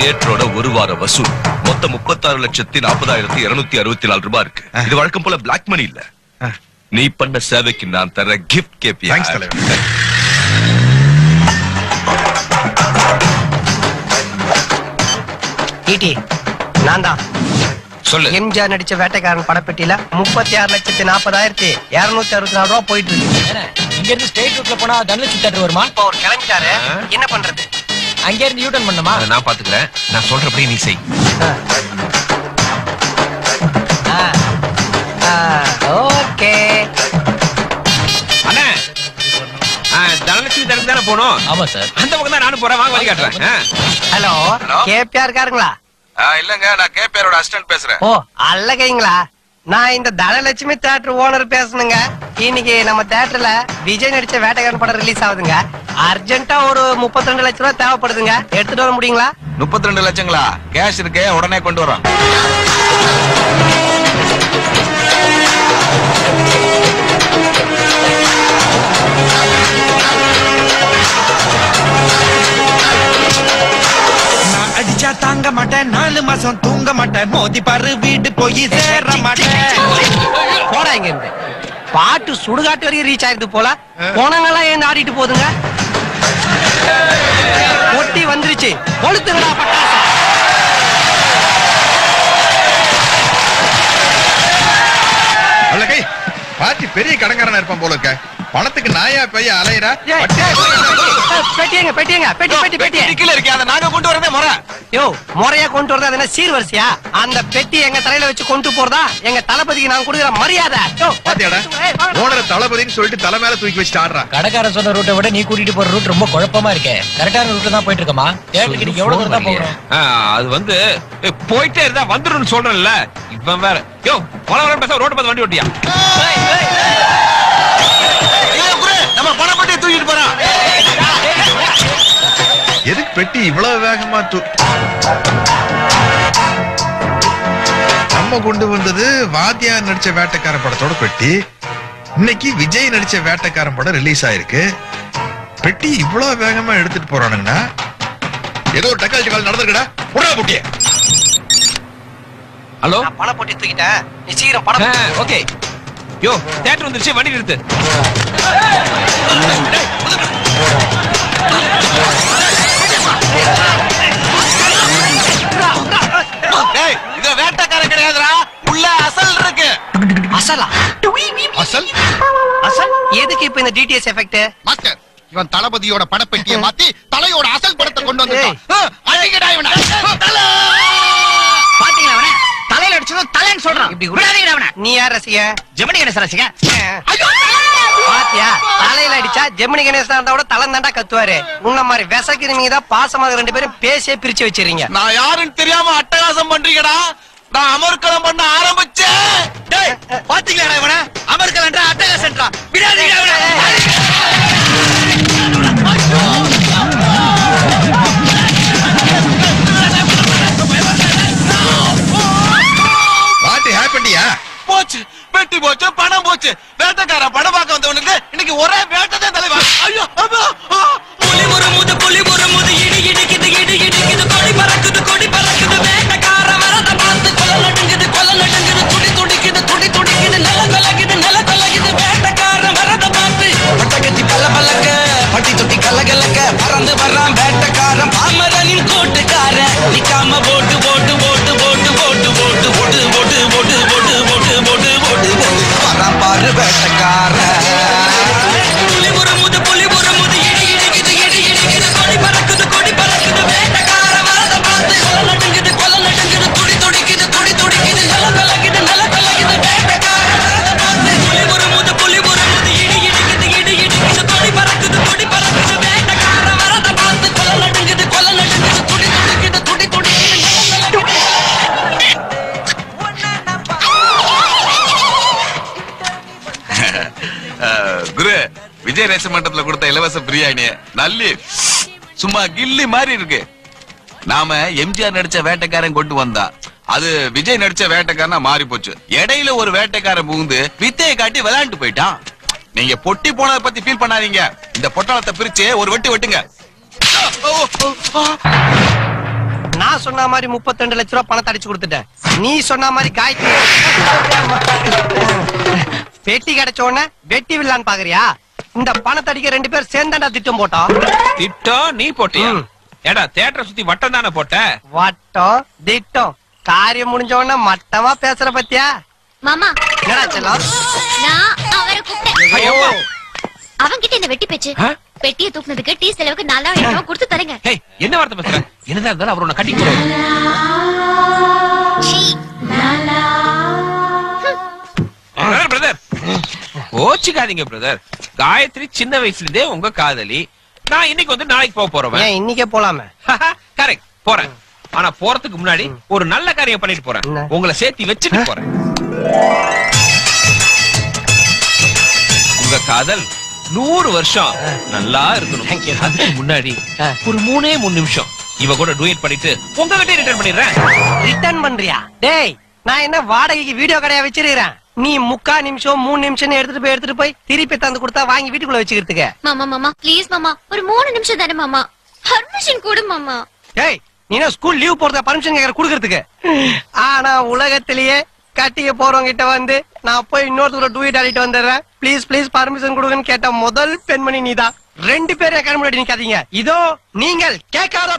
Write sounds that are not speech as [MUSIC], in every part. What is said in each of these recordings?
தியேட்டரோட ஒரு வார வசூல். மொத்தம் முப்பத்தாறு லட்சத்தி நாற்பதாயிரத்தி இருநூத்தி அறுபத்தி நாலு ரூபாய் இருக்கு. இது வழக்கம் போல பிளாக் மணி இல்ல. நீ பண்ண சேவைக்கு நான் தர கிஃப்ட் தலைவர். ஈட்டி நான் தான். சொல்லு. எம்ஜிஆர் நடிச்ச வேட்டைக்காரன் படப்பெட்டியில முப்பத்தி ஆறு லட்சத்தி நாற்பதாயிரத்தி இருநூத்தி அறுபத்தி நாலு ரூபா போயிட்டு இருக்கு. இங்க இருந்து ஸ்டேட் ரூட்ல போனா தனலட்சுமி தேட்டர் வருமா? இப்போ அவர் கிளம்பிட்டாரு. என்ன பண்றது? அங்க இருந்து யூ டர்ன் பண்ணுமா நான் பாத்துக்கிறேன் நான் சொல்றபடி நீ செய். ஓகே. அண்ணே. ஆ, தனலட்சுமி தரப்பு தானே போகணும்? ஆமா சார். அந்த பக்கம் தான் நானும் போறேன். வாங்க வழி காட்டுறேன். ஹலோ கேபிஆர் இருக்காருங்களா இல்லங்க நான் கேபிஆரோட அசிஸ்டன்ட் பேசுறேன். ஓ அல்லகைங்களா நான் இந்த தனலட்சுமி தியேட்டர் ஓனர் பேசணுங்க. இன்னைக்கு நம்ம தியேட்டர்ல விஜய் நடிச்ச வேட்டைக்காரன் படம் ரிலீஸ் ஆகுதுங்க. அர்ஜென்ட்டா ஒரு 32 லட்சம் ரூபாய் தேவைப்படுதுங்க. எடுத்துட்டு வர முடியுங்களா? முப்பத்தி ரெண்டு லட்சங்களா? கேஷ் இருக்கு உடனே கொண்டு வரோம். மாட்டேன் நாலு மாசம் தூங்க மாட்டேன். மோதி பாரு வீடு போய் சேர மாட்டேன். போடா இங்க இருந்து. பாட்டு சுடுகாட்டு வரைக்கும் ரீச் ஆயிருது போல. போனங்கெல்லாம் ஏன் ஆடிட்டு போகுதுங்க? ஒட்டி வந்துருச்சு. கொளுத்துங்கடா பட்டாசு. பாட்டி பெரிய கடங்காரனா இருப்பான் போல இருக்க. பணத்துக்கு நாயா பைய அலையறா. பெட்டியங்க பெட்டியங்க பெட்டி பெட்டி பெட்டி கீழே இருக்கே அதை நாங்க கொண்டு வரதே முறை. யோ முறையா கொண்டு வரது அது என்ன சீர்வரிசையா அந்த பெட்டி எங்க தலையில வச்சு கொண்டு போறதா? எங்க தளபதிக்கு நான் கொடுக்குற மரியாதை. யோ, பாத்தியாடா. ஓனரை தளபதின்னு சொல்லிட்டு தலை மேல தூக்கி வச்சுட்டு ஆடுறான் கடைக்காரன் சொன்ன ரூட்டை விட நீ கூட்டிட்டு போற ரூட் ரொம்ப குழப்பமா இருக்கே. கரெக்டான ரூட்ல தான் போயிட்டு இருக்கமா தேட்டருக்கு நீங்க எவ்வளவு தூரம் தான் ஆ, அது வந்து ஏ, போயிட்டே இருந்தா வந்துடும் சொல்றேன்ல. இவன் வேற. யோ வள வள பேச ரோட்டு பார்த்து வண்டி ஓட்டியா? நம்ம பணம் பட்டி தூக்கிட்டு போறான் எதுக்கு பெட்டி இவ்வளவு வேகமா தூ நம்ம கொண்டு வந்தது வாத்தியார் நடிச்ச வேட்டைக்காரன் படத்தோட பெட்டி இன்னைக்கு விஜய் நடிச்ச வேட்டைக்காரன் படம் ரிலீஸ் ஆயிருக்கு பெட்டி இவ்வளவு வேகமா எடுத்துட்டு போறானுங்கன்னா ஏதோ ஒரு டக்கால் டக்கால் நடந்திருக்கடா உடா குட்டிய ஹலோ பணம் போட்டு தூக்கிட்டேன் நீ சீக்கிரம் பணம் ஓகே யோ தேட்டர் வந்துருச்சு வண்டி நிறுத்து கிடையாதுடா. உள்ள அசல் இருக்கு. அசலா? அசல்? அசல்? எதுக்கு இப்ப இந்த டிடிஎஸ் எஃபெக்ட் மாஸ்டர் இவன் தளபதியோட படப்பெட்டியை மாத்தி தலையோட அசல் படத்தை கொண்டு வந்துட்டான். அடிக்கடா இவனை. தலை! பாத்தீங்களா அவன? தலையில அடிச்சதும் தலைன்னு சொல்றான். இப்படி விடாதீங்கடா அவன. நீ யார் ரசிக? ஜெமினி கணேசன் ரசிக? பாத்தியா? தலையில அடிச்சா ஜெமினி கணேசன் இருந்தா கூட தலை தாண்டா கத்துவாரு. உன்ன மாதிரி விசக்கிறவங்க தான் பாசமாக ரெண்டு பேரும் பேசியே பிரிச்சு வச்சிருங்க நான் யாருன்னு தெரியாம அட்டகாசம் பண்றீங்கடா. நான் அமர்க்களம் பண்ண ஆரம்பிச்சேன் டேய் பாத்தீங்களா இவன? அமெரிக்கா அட்டகாசன்றா விடாதீங்கடா அவன பாட்டி ஹேப்பண்டியா போச்சு வெட்டி போச்சு பணம் போச்சு. வேட்டைக்கார படம் பார்க்க வந்தவனுக்கு இன்னைக்கு ஒரே வேட்டை தலைவா. ஐயோ. புலி முறுமுது புலி முறுமுது. இடி கொடுத்த நல்லி. சும்மா கில்லி மாதிரி இருக்கு. நாம எம்ஜிஆர் நடிச்ச வேட்டைக்காரன் கொண்டு வந்தா. அது விஜய் நடிச்ச வேட்டைக்காரனா மாறி போச்சு. இடையில ஒரு வேட்டைக்காரன் புகுந்து வித்தையை காட்டி விளையாண்டு போயிட்டான். நீங்க பொட்டி போனதை பத்தி ஃபீல் பண்ணாதீங்க. இந்த பொட்டாளத்தை பிரிச்சு ஒரு வெட்டி வெட்டுங்க. நான் சொன்ன மாதிரி 32 லட்ச ரூபாய் பணத்தை அடிச்சு கொடுத்துட்டேன். நீ சொன்ன மாதிரி காய்ச்சி வெட்டி கிடைச்ச உடனே வெட்டி விடலான்னு பாக்குறியா? இந்த பணத்தை அடிக்க ரெண்டு பேர் சேர்ந்தாண்டா திட்டம் போட்டோம் திட்டம் நீ போட்டியா. ஏடா தேட்டரை சுத்தி வட்டம் தானே போட்ட? வட்டம் திட்டம் காரியம் முடிஞ்ச உடனே மட்டமா பேசுற பத்தியா? மாமா. என்னடா செல்லம்? நான் அவரை கூப்பிட்டேன். ஐயோ. அவன்கிட்ட இந்த வெட்டி பேச்சு? பெட்டியை தூக்குனதுக்கு டீ செலவுக்கு நாலாயிரம் ரூபாய் கொடுத்து தரேங்க. என்ன வார்த்தை பேசுற? என்னதான் இருந்தாலும் அவர் உன்னை கட்டி சீ. பிரதர் கோச்சுக்காதீங்க பிரதர் காயத்ரி சின்ன வயசுல இருந்தே உங்க காதலி. நான் இன்னைக்கு வந்து நாளைக்கு போக போறவன். ஏன் இன்னைக்கே போலாமே? கரெக்ட் போறேன். ஆனா போறதுக்கு முன்னாடி ஒரு நல்ல காரியம் பண்ணிட்டு போறேன்? உங்களை சேர்த்து வச்சுட்டு போறேன். உங்க காதல் நூறு வருஷம் நல்லா இருக்கணும். அதுக்கு முன்னாடி. ஒரு மூணே மூணு நிமிஷம் இவ கூட டூயட் பண்ணிட்டு உங்ககிட்ட ரிட்டர்ன் பண்ணிடுறேன். ரிட்டர்ன் பண்றியா? டேய் நான் என்ன வாடகைக்கு வீடியோ கடையா வச்சிருக்கிறேன்? நீ முக்கா நிமிஷம் மூணு நிமிஷம் எடுத்துட்டு போய் எடுத்துட்டு போய் திருப்பி தந்து கொடுத்தா வாங்கி வீட்டுக்குள்ள வச்சுக்கிறதுக்கு. மாமா மாமா ப்ளீஸ் மாமா ஒரு மூணு நிமிஷம் தானே மாமா. பர்மிஷன் கொடு மாமா. டேய் நீ ஸ்கூல் லீவ் போறத பர்மிஷன் கேக்குற குடுக்கறதுக்கு? ஆனா உலகத்திலேயே கட்டிக்க போறவங்க கிட்ட வந்து நான் போய் இன்னொருத்தர டூ இட் ஆடிட்டு வந்துடுறேன். ப்ளீஸ் ப்ளீஸ் பர்மிஷன் கொடுங்கன்னு கேட்ட முதல் பெண்மணி நீதான். ரெண்டு பேரும் முன்னாடி நிக்காதீங்க. இதோ நீங்கள் கேட்காத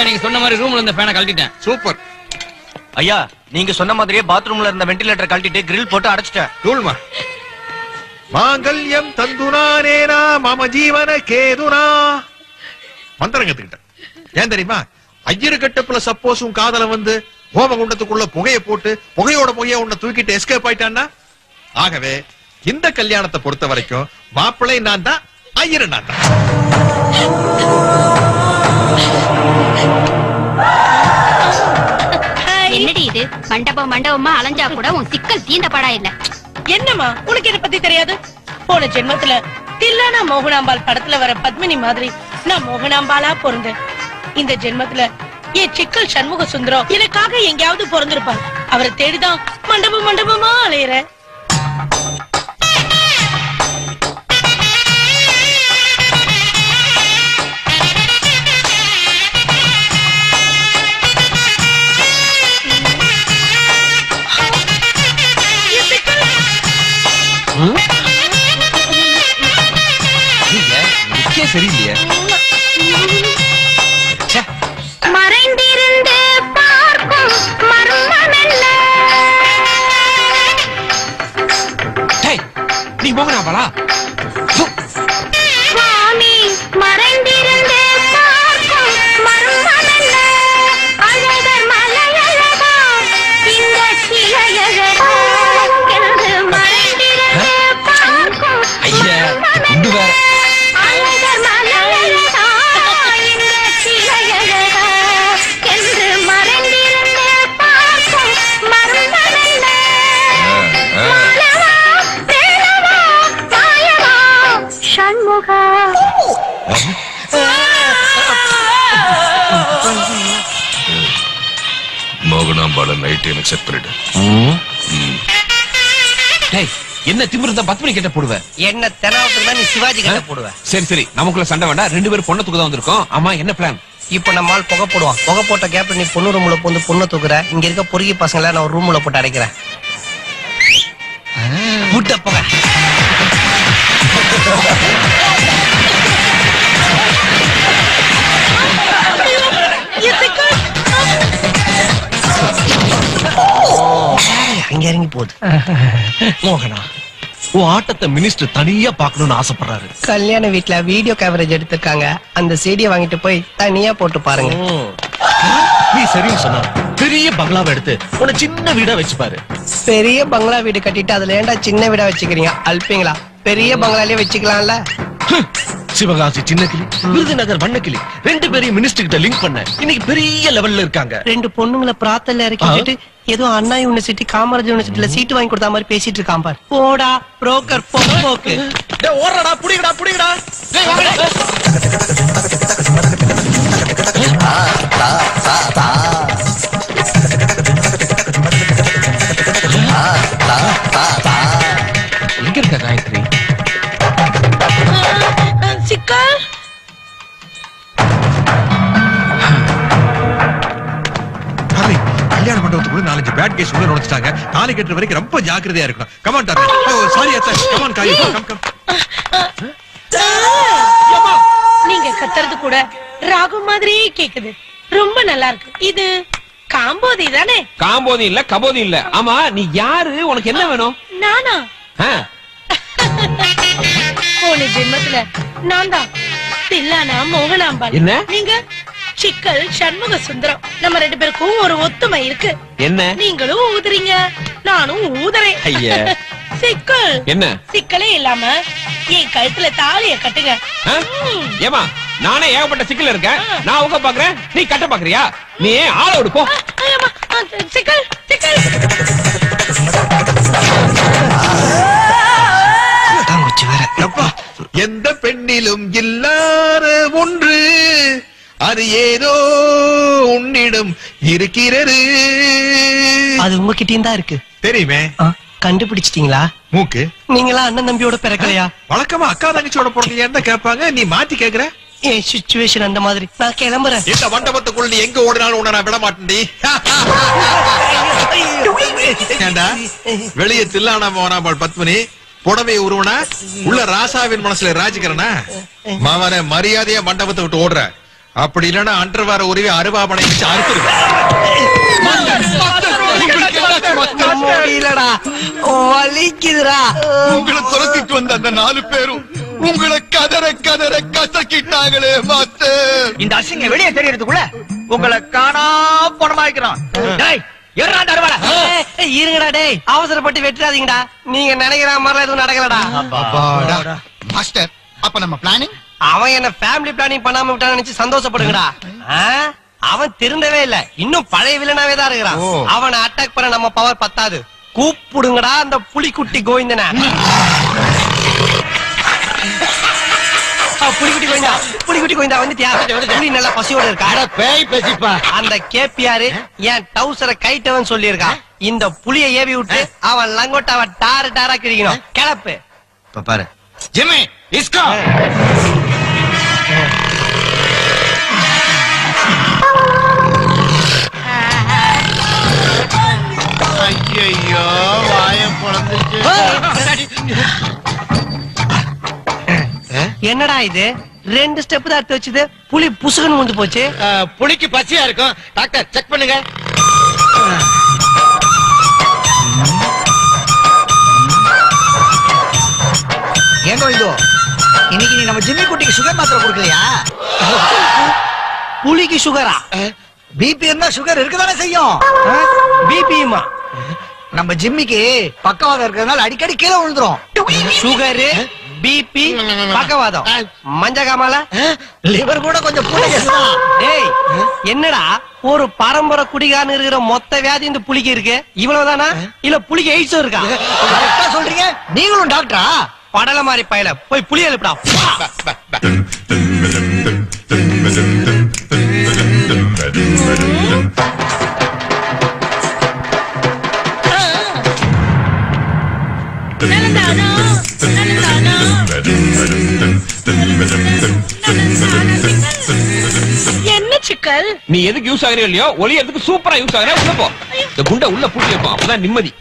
ஐயா நீங்க சொன்ன மாதிரி ரூம்ல இருந்த ஃபேனை கழட்டிட்டேன். சூப்பர் ஐயா நீங்க சொன்ன மாதிரியே பாத்ரூம்ல இருந்த வென்டிலேட்டர் கழட்டிட்டு கிரில் போட்டு அடைச்சிட்டேன். தூள்மா. மாங்கல்யம் தந்துனானேனா மம ஜீவன கேதுனா. மந்திரம் கத்துக்கிட்டேன் ஏன் தெரியுமா? ஐயரு கட்டப்புல சப்போஸ் உன் காதல வந்து ஹோமகுண்டத்துக்குள்ள புகைய போட்டு புகையோட புகைய உன்னை தூக்கிட்டு எஸ்கேப் ஆயிட்டான்னா? ஆகவே இந்த கல்யாணத்தை பொறுத்த வரைக்கும் மாப்பிள்ளை நான் தான் ஐயரு நான் தான் என்னடி இது? மண்டபம் மண்டபமா அலைஞ்சா கூட உன் சிக்கல் தீந்த படா இல்ல என்னம்மா? உனக்கு இதை பத்தி தெரியாது? போன ஜென்மத்துல தில்லானா மோகனாம்பாள் படத்துல வர பத்மினி மாதிரி நான் மோகனாம்பாளா பொருந்தேன் இந்த ஜென்மத்துல என் சிக்கல் சண்முக சுந்தரம் எனக்காக எங்கேயாவது பிறந்திருப்பார் அவரை தேடிதான் மண்டபம் மண்டபமா அலையிற. போங்கடா பலா நைட் எனக்கு செட் பண்ணிடு டேய் என்ன திமிரு தான் பத்து மணி கேட்ட போடுவேன் என்ன தெனாவத்துக்கு தான் நீ சிவாஜி கட்ட போடுவ? சரி சரி. நமக்குள்ள சண்டை வேண்டாம். ரெண்டு பேரும் பொண்ணத்துக்கு தான் வந்திருக்கோம். ஆமா என்ன பிளான் இப்ப நம்ம ஆள் புகை போடுவான். புகை போட்ட கேப்ல நீ பொண்ணு ரூம்ல போந்து பொண்ணை தூக்குற. இங்க இருக்க பொறுக்கி பசங்களை நான் ஒரு ரூம்ல போட்டு அடைக்கிறேன். முட்டை புகை இறங்கி போகுது. [LAUGHS] மோகனா உன் ஆட்டத்தை மினிஸ்டர் தனியா பார்க்கணும்னு ஆசைப்படுறாரு. கல்யாண வீட்ல வீடியோ கவரேஜ் எடுத்திருக்காங்க. அந்த சீடியை வாங்கிட்டு போய் தனியா போட்டு பாருங்க. நீ சரின்னு சொன்ன பெரிய பங்களாவை எடுத்து உன்னை சின்ன வீடா வச்சுப்பாரு. பெரிய பங்களா வீடு கட்டிட்டு அதுல ஏன்டா சின்ன வீடா வச்சுக்கிறீங்க? அல்பிங்களா? பெரிய பங்களாலே வச்சுக்கலாம்ல. சிவகாசி சின்ன கிளி விருதுநகர் வண்ண கிளி ரெண்டு பேரையும் மினிஸ்டர் கிட்ட லிங்க் பண்ண. இன்னைக்கு பெரிய லெவல்ல இருக்காங்க. ரெண்டு பொண்ணுங்களை பிராத்தல்ல இறக்கி விட்டுட்டு ஏதோ அண்ணா யூனிவர்சிட்டி காமராஜ் யூனிவர்சிட்டில சீட்டு வாங்கி கொடுத்த மாதிரி பேசிட்டு இருக்கான் பார். போடா புரோக்கர் போக்கு. டேய், புடிங்கடா புடிங்கடா. எங்க காயத்ரி? கல்யாண மண்டபத்துக்குள்ள நாலஞ்சு பேட் கேஸ் உள்ள நுழைச்சிட்டாங்க. தாலி கட்டுற வரைக்கும் ரொம்ப ஜாக்கிரதையா இருக்கணும். கமான் டார்லிங் ஓ சாரி அத்தை come on Gayu come come நீங்க கத்துறது கூட ராகு மாதிரியே கேக்குது. ரொம்ப நல்லா இருக்கு. இது காம்போதி தானே? காம்போதி இல்ல கபோதி இல்ல. ஆமா நீ யாரு? உனக்கு என்ன வேணும்? நானா? போன ஜென்மத்துல நான் தான் தில்லானா மோகனாம்பாள். என்ன? நீங்க? சிக்கல் சண்முக சுந்தரம். நம்ம ரெண்டு பேருக்கும் ஒரு ஒத்துமை இருக்கு. என்ன? நீங்களும் ஊதுறீங்க நானும் ஊதுறேன். ஐய. [LAUGHS] சிக்கல். என்ன? சிக்கலே இல்லாம என் கழுத்துல தாலிய கட்டுங்க? ஏமா நானே ஏகப்பட்ட சிக்கல் இருக்கேன். நான் உங்க பாக்குறேன். நீ கட்ட பாக்குறியா? நீ ஆள விடு போ. ஐயம்மா, ஆ, சிக்கல் சிக்கல். எந்த பெண்ணிலும் இல்லாத ஒன்று. அது ஏதோ உன்னிடம் இருக்கிறது. அது உங்ககிட்டயும் தான் இருக்கு. தெரியுமே? கண்டுபிடிச்சிட்டீங்களா? மூக்கு. நீங்களா அண்ணன் தம்பியோட பிறக்கலையா? வழக்கமா அக்கா தங்கச்சியோட என்ன கேட்பாங்க? நீ மாத்தி கேக்குற என் சுச்சுவேஷன் அந்த மாதிரி? நான் கிளம்புறேன். இந்த மண்டபத்துக்குள்ள நீ எங்க ஓடினாலும் உன்னை நான் விட மாட்டேன்டி ஏண்டா? வெளியே தில்லானா மோனாபாள் பத்மினி. புடவை உருவனா உள்ள ராசாவின் மனசுல ராஜிக்கிறனா மாவன மரியாதையா மண்டபத்தை விட்டு ஓடுற. அப்படி இல்லன்னா அன்றவார உருவி அருவாமனை வச்சு வலிக்குதுடா. உங்களை துரத்திட்டு வந்த அந்த நாலு பேரும் உங்களை கதற கதற கசக்கிட்டாங்களே மாத்து இந்த அசிங்க வெளியே தெரியறதுக்குள்ள உங்களை காணா ஏய், ஏய், இருங்கடா டேய் அவசரப்பட்டு வெட்டுறாதீங்கடா நீங்க நினைக்கிற மாதிரிலாம் எதுவும் நடக்கலடா. அப்பாடா. மாஸ்டர் அப்ப நம்ம பிளானிங் அவன் என்ன ஃபேமிலி பிளானிங் பண்ணாம விட்டான்னு நினைச்சு சந்தோஷப்படுங்கடா? அவன் திருந்தவே இல்ல. இன்னும் பழைய வில்லனாவே தான் இருக்கிறான். அவனை அட்டாக் பண்ண நம்ம பவர் பத்தாது. கூப்பிடுங்கடா அந்த புலிக்குட்டி கோவிந்தன. புலிக்குட்டி கோவிந்தா. புலிக்குட்டி கோவிந்தா வந்துட்டியா? புலி நல்லா பசியோட இருக்கா? பேய் பேசிப்பா. அந்த கேப்பியாரு என் டவுசரை கைட்டவன் சொல்லியிருக்கான் இந்த புலிய ஏவி விட்டு அவன் லங்கோட்டாவ டாரு டாரா கிழிக்கணும். கிளப்பு. பாரு. ஜிம்மி இஸ்கா. ஐயோ வாய என்னடா இது? ரெண்டு ஸ்டெப் தான் எடுத்து வச்சது. புலி புசுகன்னு வந்து போச்சு. புளிக்கு பசியா இருக்கும். டாக்டர் செக் பண்ணுங்க. ஏங்கோ இதோ? இன்னைக்கு நீ நம்ம ஜிம்மி குட்டிக்கு சுகர் மாத்திரை கொடுக்கலையா? புலிக்கு சுகரா பிபி இருந்தா சுகர் இருக்கதானே செய்யும். பிபியுமா நம்ம ஜிம்மிக்கு பக்கவாதம் இருக்கிறதுனால அடிக்கடி கீழே விழுந்துரும். சுகரு பிபி பக்கவாதம். மஞ்ச காமால லிவர் கூட கொஞ்சம் டேய் என்னடா? ஒரு பரம்பரை குடிகாரன் இருக்கிற மொத்த வியாதி இந்த புலிக்கு இருக்கு. இவ்வளவுதானா? இல்ல புலிக்கு எய்ட்ஸும் இருக்கா? சொல்றீங்க. நீங்களும் டாக்டரா படல மாதிரி பயல போய் புலி எழுப்புடா. என்ன சிக்கல்? நீ எதுக்கு யூஸ் ஆகுறியோ இல்லையோ? ஒளியறதுக்கு சூப்பரா யூஸ் ஆகுற உள்ள போ. இந்த குண்டை உள்ள பூட்டி வைப்போம். அப்பதான் நிம்மதி.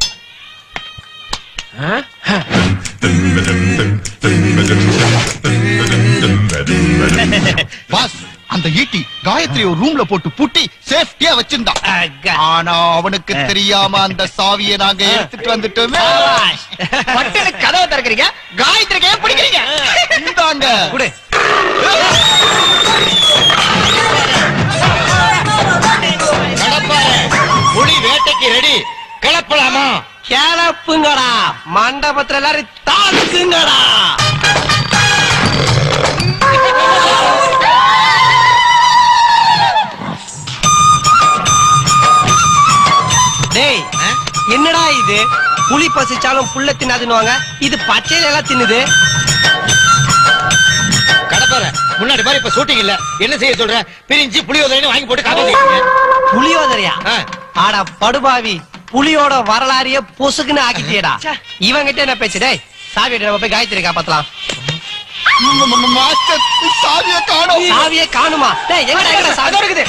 காயத்ரி ஒரு ரூம்ல போட்டு பூட்டி சேஃப்டியா வச்சிருந்தான் ஆனா அவனுக்கு தெரியாம அந்த சாவியை நாங்க எடுத்துட்டு வந்துட்டோமே. பட்டுன்னு கதவை திறக்கிறீங்க? காயத்ரிக்கு ஏன் பிடிக்கிறீங்க? இந்தாங்க. புலி வேட்டைக்கு ரெடி கிளப்பலாமா? கிளப்புங்கடா. மண்டபத்துல எல்லாரும் தாக்குங்கடா. டேய் என்னடா இது புலி பசிச்சாலும் புல்ல தின்னாதுன்னுவாங்க இது பச்சையில எல்லாம் தின்னுது கடப்பாரு முன்னாடி மாதிரி இப்ப ஷூட்டிங் இல்ல என்ன செய்ய சொல்ற பிரிஞ்சு புளியோதரைன்னு வாங்கி போட்டு காப்பாத்திக்கிறீங்க புலியோதரையா ஆடா படுபாவி புலியோட வரலாறையே பொசுக்குன்னு ஆக்கிட்டியடா இவங்கிட்ட என்ன பேச்சு டேய் சாவி நம்ம போய் காயத்ரி காப்பாத்தலாம் சாவியை காணோம் சாவியே காணுமா டேய் எங்கடா எங்கடா சாவி இருக்குது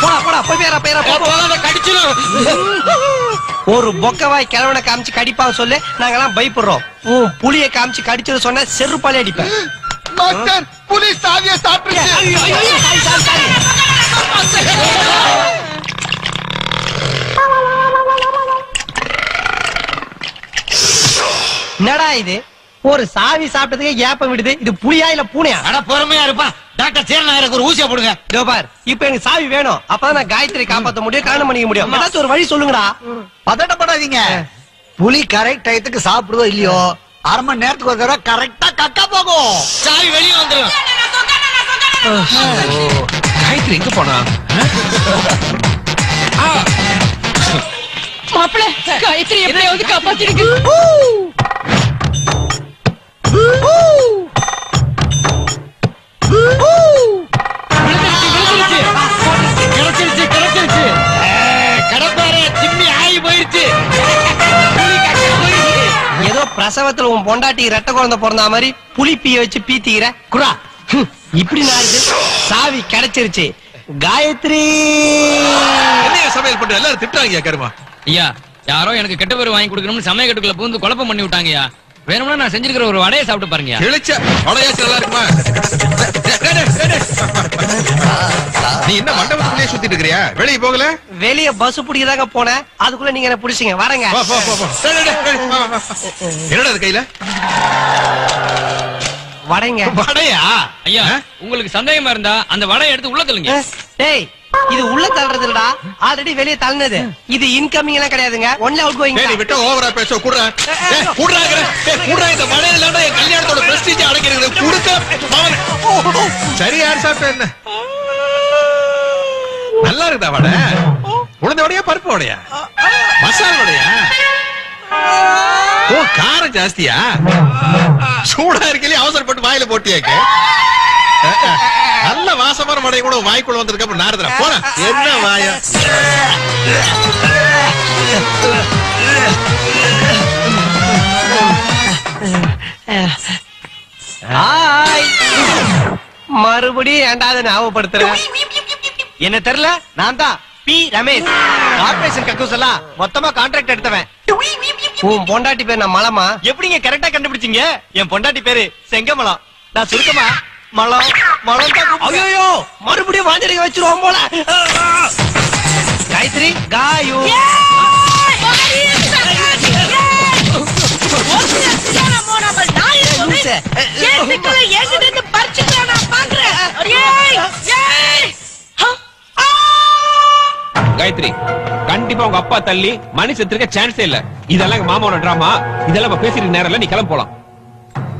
போடா போடா போய் பேரா பேரா ஒரு பொக்கவாய் கிழவனை காமிச்சு கடிப்பான் சொல்லு நாங்கெல்லாம் பயப்படுறோம். உன் புளிய காமிச்சு கடிச்சது சொன்னா செருப்பாலே அடிப்பேன். மாஸ்டர் புலி சாவியை சாரி. என்னடா இது? ஒரு சாவி சாப்பிட்டதுக்கு ஏப்பம் விடுது? இது புளியா இல்ல பூனையா? அட பொறுமையா இருப்பா. டாக்டர் சேரநாயருக்கு ஒரு ஊசியா போடுங்க. இதோ பார் இப்ப எனக்கு சாவி வேணும். அப்பதான் நான் காயத்ரி காப்பாத்த முடியும் காரணம் பண்ணிக்க முடியும். ஏதாச்சும் ஒரு வழி சொல்லுங்கடா. பதட்டப்படாதீங்க. புலி கரெக்ட் டயத்துக்கு சாப்பிடுதோ இல்லையோ அரை மணி நேரத்துக்கு ஒரு தடவை கரெக்டா கக்கா போகும். சாவி வெளியே வந்துடும் காயத்ரி எங்க போனா? மாப்பிள காயத்ரி எப்படியாவது காப்பாத்திடுங்க. பிரசவத்துல உன் பொண்டாட்டி ரெட்ட குழந்தை பிறந்த மாதிரி புலி பீய வச்சு பீத்திக்கிற. குரா ஹம், இப்படி நாருது சாவி கிடைச்சிருச்சு. காயத்ரி. சமையல் பண்ற எல்லாரும் திட்டுறாங்க கருமா? ஐயா யாரோ எனக்கு கெட்ட பேர் வாங்கி கொடுக்கணும்னு சமய கட்டுக்குள்ள பூந்து குழப்பம் பண்ணி விட்டாங்கய்யா வேணும்னா நான் செஞ்சிருக்கிற ஒரு வடையை சாப்பிட்டு பாருங்கய்யா. கிழிச்ச வடையாச்சு நல்லா இருக்குமா. நீ என்ன மண்டபத்துக்குள்ளே சுத்திட்டு இருக்கிறியா? வெளியே போகல? வெளிய பஸ் பிடிக்கதாங்க போனேன். அதுக்குள்ள நீங்க என்ன பிடிச்சீங்க? வரங்க. என்னடா அது கையில? வடைங்க. வடையா? ஐயா உங்களுக்கு சந்தேகமா இருந்தா அந்த வடையை எடுத்து உள்ள தள்ளுங்க. டேய் இது உள்ள தள்ளுறது இல்லடா ஆல்ரெடி வெளிய தள்ளினது. இது இன்கமிங் எல்லாம் கிடையாதுங்க. ஒன்ல அவுட் கோயிங் டேய், நீ விட்டா ஓவரா பேச குடுறா. டேய், குடுறா இந்த வடையில இல்லாம என் கல்யாணத்தோட பிரஸ்டீஜ் அடங்கி இருக்குது குடுக்க. சரி யார் சாப்பிட்ட என்ன? நல்லா இருக்குதா வடை? உளுந்த வடையா பருப்பு வடையா? மசால் வடையா? ஓ காரம் ஜாஸ்தியா? சூடா இருக்கலையே அவசரப்பட்டு வாயில போட்டியாக்கு. நல்ல வாசமான வடை கூட வாய்க்குள்ள வந்ததுக்கு அப்புறம் நாரதுரா போற என்ன வாயா? மறுபடியும் ஏண்டாவது ஞாபகப்படுத்துறேன் என்ன தெரியல? நான் தான் பி. ரமேஷ். கார்பரேஷன் கக்கூஸ் எல்லாம் மொத்தமா கான்ட்ராக்ட் எடுத்தவன் உன் பொண்டாட்டி பேர் நான் மலமா எப்படிங்க கரெக்டா கண்டுபிடிச்சீங்க என் பொண்டாட்டி பேரு செங்கமலம் நான் சுருக்கமா மலம் மலம். ஐயோ மறுபடியும் வாஞ்சடிக்க வச்சிருவோம் போல காயத்ரி காயு காயத்ரி கண்டிப்பா உங்க அப்பா தள்ளி மணி செத்துருக்க சான்ஸே இல்ல இதெல்லாம் எங்க மாமாவோட டிராமா இதெல்லாம் இப்ப பேசிட்டு நேரம் நீ கிளம்ப போலாம்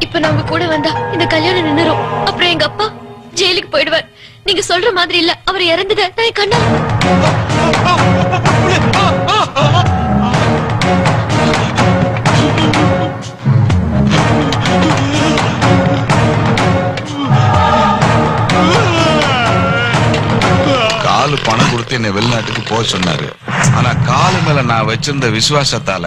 இப்ப நான் உங்க கூட வந்தா இந்த கல்யாணம் நின்னுரும் அப்புறம் எங்க அப்பா ஜெயிலுக்கு போயிடுவார் நீங்க சொல்ற மாதிரி இல்ல அவர் இறந்துட நான் கண்ணா பார்த்து என்னை வெளிநாட்டுக்கு போக சொன்னாரு. ஆனா காலு மேல நான் வச்சிருந்த விசுவாசத்தால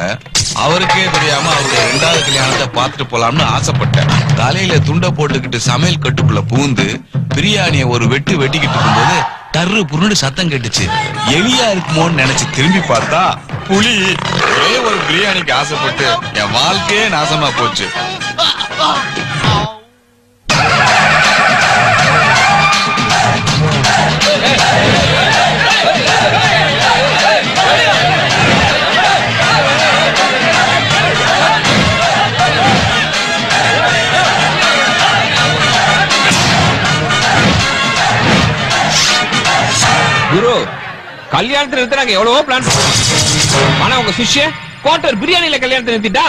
அவருக்கே தெரியாம அவருடைய ரெண்டாவது கல்யாணத்தை பார்த்துட்டு போலாம்னு ஆசைப்பட்டேன். தலையில துண்டை போட்டுக்கிட்டு சமையல் கட்டுக்குள்ள பூந்து பிரியாணியை ஒரு வெட்டு வெட்டிக்கிட்டு இருக்கும்போது டர்ரு புருண்டு சத்தம் கேட்டுச்சு. எலியா இருக்குமோன்னு நினைச்சு திரும்பி பார்த்தா புலி. ஒரே ஒரு பிரியாணிக்கு ஆசைப்பட்டு என் வாழ்க்கையே நாசமா போச்சு. கல்யாணத்துல நிறுத்த நாங்க எவ்வளவோ பிளான் ஆனா உங்க சிஷ்ய குவார்டர் பிரியாணியில கல்யாணத்தை நிறுத்திட்டா?